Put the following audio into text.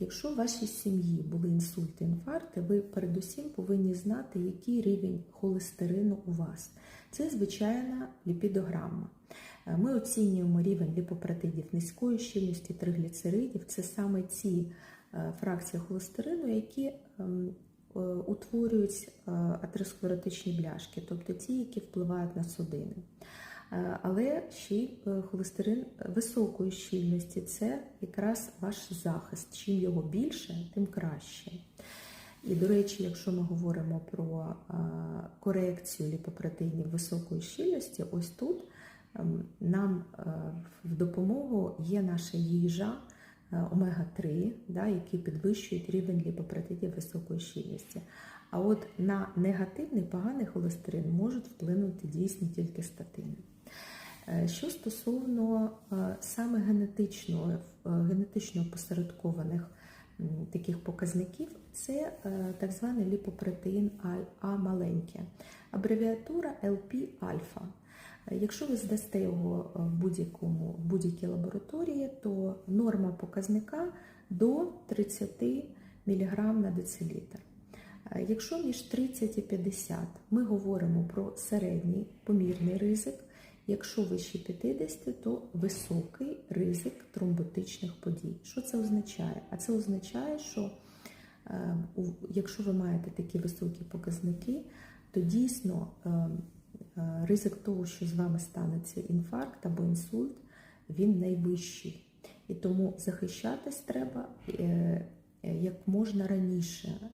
Якщо в вашій сім'ї були інсульти, інфаркти, ви передусім повинні знати, який рівень холестерину у вас. Це звичайна ліпідограма. Е, Ми оцінюємо рівень ліпопротидів низької щільності тригліцеридів. Це саме ці е, фракції холестерину, які ем, е, утворюють атеросклеротичні бляшки, тобто ті, які впливають на судини. Е, Але ще й е, холестерин високої щільності це якраз ваш захист. Чим його більше, тим краще. І, до речі, якщо ми говоримо про е, корекцію ліпопротеїнів високої щільності, ось тут ем, нам в допомогу є наша їжа е, омега-3, да, які підвищують рівень ліпопротеїдів високої щільності. А от на негативний поганий холестерин можуть вплинути дійсно тільки статини. Е, Що стосовно е, саме генетичного, е, генетично посередкованих таких показників, це так званий ліпопротеїн А- маленьке, абревіатура ЛП-альфа. Е, Якщо ви здасте його в будь-якому в будь-якій лабораторії, то норма показника до 30 мг на децилітр. Якщо між 30 і 50 ми говоримо про середній помірний ризик, якщо вище 50, то високий ризик тромботичних подій. Що це означає? А це означає, що е, якщо ви маєте такі високі показники, то дійсно е, е, ризик того, що з вами станеться інфаркт або інсульт, він найвищий. І тому захищатись треба як можна раніше.